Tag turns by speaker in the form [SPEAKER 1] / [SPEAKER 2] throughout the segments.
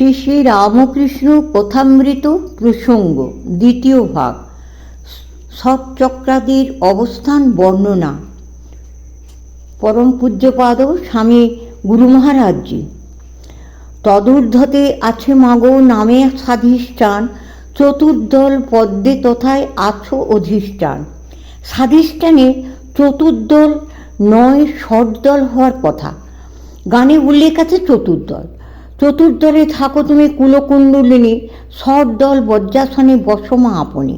[SPEAKER 1] শ্রী শ্রী রামকৃষ্ণ কথামৃত প্রসঙ্গ, দ্বিতীয় ভাগ। সৎচক্রাদির অবস্থান বর্ণনা। পরম পূজ্যপাদ স্বামী গুরু মহারাজজি তদূর্ধ্বতে আছে মাগো নামে স্বাধিষ্ঠান চতুর্দল পদ্মে তথায় আছো অধিষ্ঠান। স্বাধিষ্ঠানে চতুর্দল নয়, ষটদল হওয়ার কথা। গানে উল্লেখ আছে চতুর্দল। চতুর্দলে থাকো তুমি কুলকুণ্ডলিনী ষটদল বজ্রাসনে বসমা আপনি।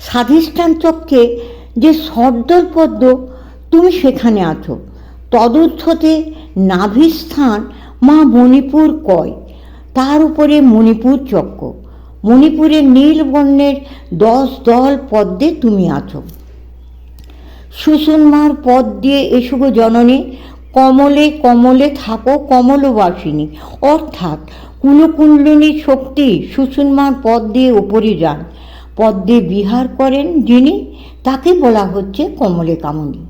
[SPEAKER 1] স্বাধিষ্ঠান চক্রে যে ষটদল পদ্ম, তুমি সেখানে আছো। তদূর্ধ্বতে নাভিস্থান মা মণিপুর কয়। তার উপরে মণিপুর চক্র। মণিপুরের নীল বর্ণের দশ দল পদ্মে তুমি আছো। সুষুম্নার পদ দিয়ে এসব জননী কমলে কমলে থাকো কমলবাসিনী। অর্থাৎ কুলকুণ্ডলিনীর শক্তি সুষুম্নার পদ দিয়ে উপরে যান। পদ্মে বিহার করেন যিনি, তাকে বলা হচ্ছে কমলে কামনী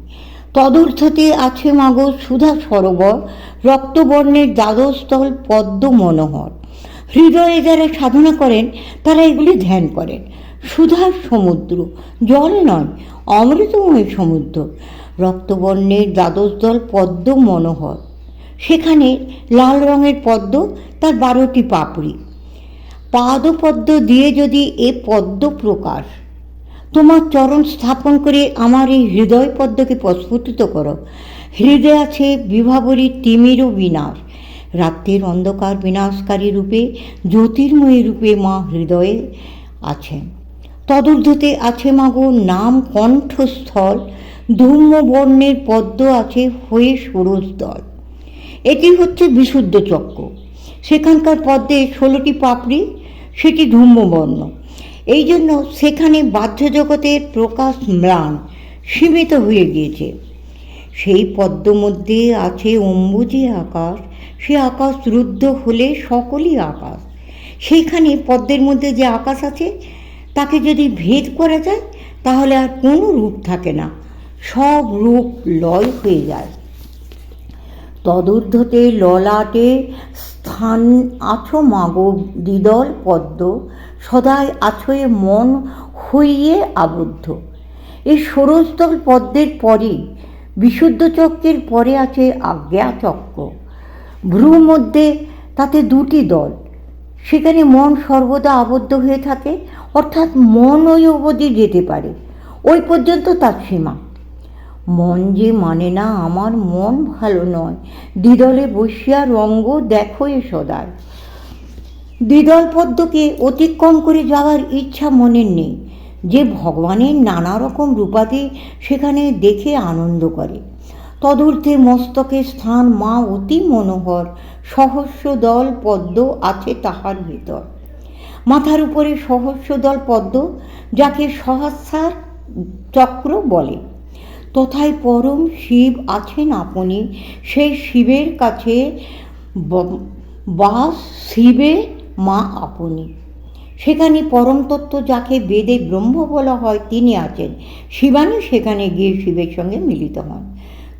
[SPEAKER 1] তদর্থতে আছে মাগো সুধা সরোবর, রক্তবর্ণের দ্বাদশতল পদ্ম মনোহর হৃদয়ে যারা সাধনা করেন, তারা এগুলি ধ্যান করেন। সুধার সমুদ্র, জল নয়, অমৃতময় সমুদ্র। রক্তবর্ণের দ্বাদশ দল পদ্ম মনোহর। সেখানে লাল রঙের পদ্ম, তার বারোটি পাপড়ি। পাদপদ্ম দিয়ে যদি এ পদ্ম প্রকাশ, তোমার চরণ স্থাপন করে আমার এই হৃদয় পদ্মকে প্রস্ফুটিত করো। হৃদয়ে আছে বিভাবরী তিমিরও বিনাশ। রাত্রির অন্ধকার বিনাশকারী রূপে, জ্যোতির্ময়ী রূপে মা হৃদয়ে আছেন। তদূর্ধ্বতে আছে মাগো নাম কণ্ঠস্থল। ধূম্র বর্ণের পদ্ম আছে হয়ে ষোড়শ দল। এটি হচ্ছে বিশুদ্ধ চক্র। সেখানকার পদ্মে ষোলোটি পাপড়ি, সেটি ধূম্রবর্ণ। এই জন্য সেখানে বাহ্য জগতের প্রকাশ ম্লান, সীমিত হয়ে গিয়েছে। সেই পদ্ম মধ্যে আছে অম্বুজি আকাশ। সে আকাশ রুদ্ধ হলে সকলই আকাশ। সেইখানে পদ্মের মধ্যে যে আকাশ আছে, তাকে যদি ভেদ করা যায়, তাহলে আর কোনো রূপ থাকে না। সব রূপ লয় হয়ে যায়। তদূর্ধ্বতে ললাটে স্থান আছো মাগো দ্বিদল পদ্ম সদাই আছোয়ে মন হইয়ে আবদ্ধ। এই ষোড়শদল পদ্মের পরে বিশুদ্ধ চক্রের পরে আছে আজ্ঞা চক্র। ভ্রু মধ্যে তাতে দুটি দল, সেখানে মন সর্বদা আবদ্ধ হয়ে থাকে, অর্থাৎ মন ওই অবধি যেতে পারে। ওই পর্যন্ত তার সীমা। মন যে মানে না, আমার মন ভালো নয়। দ্বিদলে বসিয়া রঙ্গ দেখো এ সদায় দ্বিদল পদ্মকে অতিক্রম করে যাওয়ার ইচ্ছা মনের নেই। যে ভগবানের নানা রকম রূপাদি সেখানে দেখে আনন্দ করে। তদূর্ধ্বে মস্তকে স্থান মা অতি মনোহর সহস্র দল পদ্ম আছে তাহার ভিতর। মাথার উপরে সহস্র দল পদ্ম, যাকে সহস্রার চক্র বলে। তথায় পরম শিব আছেন আপনি। সেই শিবের কাছে বা শিবে মা আপনি। সেখানে পরম তত্ত্ব যাকে বেদে ব্রহ্ম বলা হয়, তিনি আছেন। শিবানী সেখানে গিয়ে শিবের সঙ্গে মিলিত হন।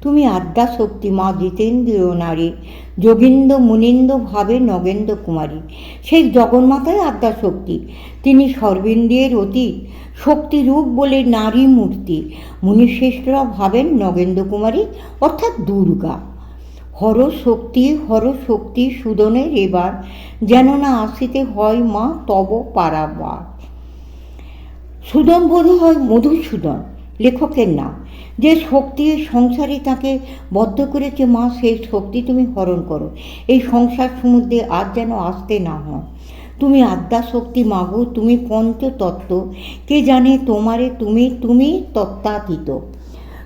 [SPEAKER 1] তুমি আদ্যা শক্তি মা জিতেন্দ্রীয় নারী, যোগীন্দ্র মুনীন্দ্র ভাবে নগেন্দ্র কুমারী। সেই জগন্মাতাই আদ্যা শক্তি। তিনি সর্বেন্দ্রিয়ের অতীত শক্তি রূপ বলে নারী মূর্তি। মুনিশ্রেষ্ঠরা ভাবেন নগেন্দ্র কুমারী অর্থাৎ দুর্গা। হর শক্তি হর শক্তি সুদনের এবার, যেন না আসিতে হয় মা তব পারাবার। সুদন বোধ হয় মধুসূদন, লেখকের নাম। যে শক্তি সংসারে তাকে বদ্ধ করেছে, মা, সেই শক্তি তুমি হরণ করো। এই সংসার সমুদ্রে আর যেন আসতে না হয়। তুমি আদ্যা শক্তি মাগো তুমি পঞ্চতত্ত্ব। কে জানে তোমারে তুমি তুমি তত্ত্বাতীত।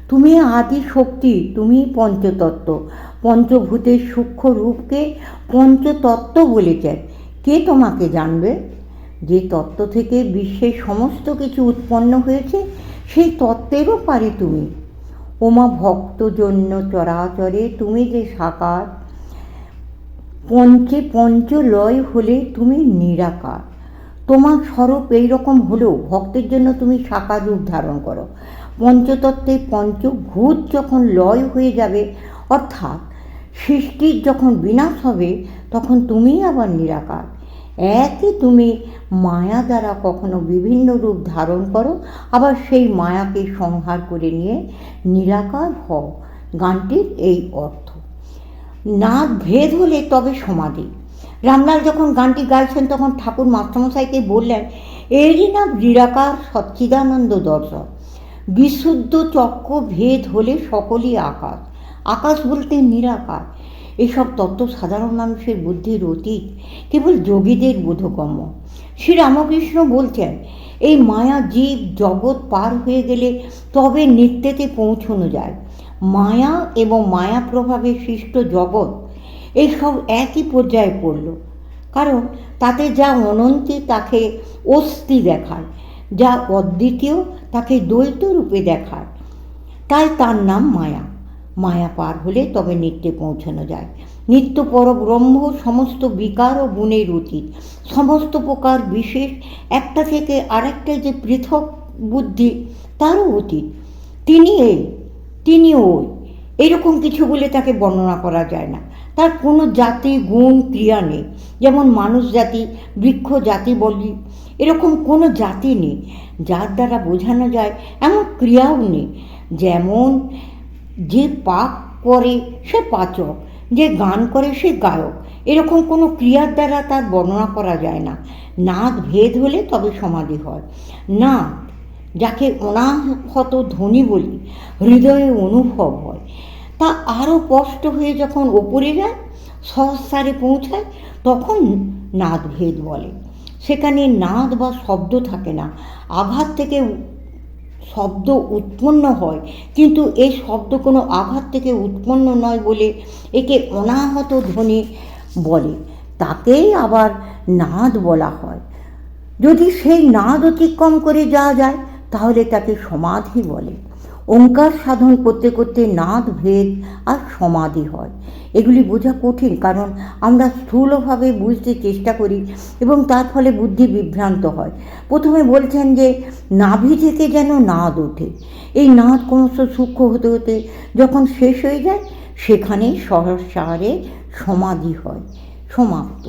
[SPEAKER 1] তুমি আদি শক্তি তুমি পঞ্চতত্ত্ব। পঞ্চভূতের সূক্ষ্ম রূপকে পঞ্চতত্ত্ব বলেছেন কে তোমাকে জানবে? যে তত্ত্ব থেকে বিশ্বের সমস্ত কিছু উৎপন্ন হয়েছে সেই তত্ত্বেরও পারে তুমি। ওমা ভক্ত জন্য চরাচরে তুমি যে সাকার, পঞ্চে পঞ্চলয় হলে তুমি নিরাকার। তোমার স্বরূপ এইরকম হলেও ভক্তের জন্য তুমি সাকার রূপ ধারণ করো। পঞ্চতত্ত্বে পঞ্চভূত যখন লয় হয়ে যাবে, অর্থাৎ সৃষ্টির যখন বিনাশ হবে, তখন তুমিই আবার নিরাকার। একই তুমি মায়া দ্বারা কখনো বিভিন্ন রূপ ধারণ করো, আবার সেই মায়াকে সংহার করে নিয়ে নিরাকার হও। গানটির এই অর্থ। নাদ ভেদ হলে তবে সমাধি। রামলাল যখন গানটি গাইছেন, তখন ঠাকুর মাস্টারমশাইকে বললেন, এরই নাম নিরাকার সচ্চিদানন্দ দর্শন। বিশুদ্ধ চক্র ভেদ হলে সকলই আকাশ। আকাশ বলতে নিরাকার। এসব তত্ত্ব সাধারণ মানুষের বুদ্ধির অতীত, কেবল যোগীদের বোধগম্য। শ্রী রামকৃষ্ণ বলছেন, এই মায়া জীব জগৎ পার হয়ে গেলে তবে নিত্যেতে পৌঁছানো যায়। মায়া এবং মায়া প্রভাবে সৃষ্ট জগৎ এইসব একই পর্যায়ে পড়ল। কারণ তাতে যা অনন্তি তাকে অস্থি দেখায়, যা অদ্বিতীয় তাকে দ্বৈত রূপে দেখায়। তাই তার নাম মায়া। মায়া পার হলে তবে নিত্যে পৌঁছানো যায়। নিত্য পরব্রহ্ম সমস্ত বিকার ও গুণের অতীত। সমস্ত প্রকার বিশেষ, একটা থেকে আরেকটা যে পৃথক বুদ্ধি, তারও অতীত। তিনি এই, তিনি ওই। এরকম কিছু বলে তাকে বর্ণনা করা যায় না। তার কোনো জাতি, গুণ, ক্রিয়া নেই। যেমন মানুষ জাতি, বৃক্ষ জাতি বলি, এরকম কোনো জাতি নেই। যার দ্বারা বোঝানো যায়, এমন ক্রিয়াও নেই। যেমন যে পাক করে সে পাচক, যে গান করে সে গায়ক। এরকম কোনো ক্রিয়ার দ্বারা তার বর্ণনা করা যায় না। নাদ ভেদ হলে তবে সমাধি হয়। না যাকে অনাহত ধ্বনি বলি, হৃদয়ে অনুভব হয়। তা আরও স্পষ্ট হয়ে যখন ওপরে যায়, সহস্রারে পৌঁছায়, তখন নাদ ভেদ বলে। সেখানে নাদ বা শব্দ থাকে না। আঘাত থেকে শব্দ উৎপন্ন হয়। কিন্তু এই শব্দ কোনো আঘাত থেকে উৎপন্ন নয় বলে একে অনাহত ধ্বনি বলে। তাকেই আবার নাদ বলা হয়। যদি সেই নাদ অতিক্রম করে যাওয়া যায়, তাহলে তাকে সমাধি বলে। ওঙ্কার সাধন করতে করতে নাদ, ভেদ আর সমাধি হয়। এগুলি বোঝা কঠিন, কারণ আমরা স্থূলভাবে বুঝতে চেষ্টা করি এবং তার ফলে বুদ্ধি বিভ্রান্ত হয়। প্রথমে বলছেন যে, নাভি থেকে যেন নাদ ওঠে। এই নাদ ক্রমশ সূক্ষ্ম হতে হতে যখন শেষ হয়ে যায়, সেখানেই সহসারে সমাধি হয়, সমাপ্ত।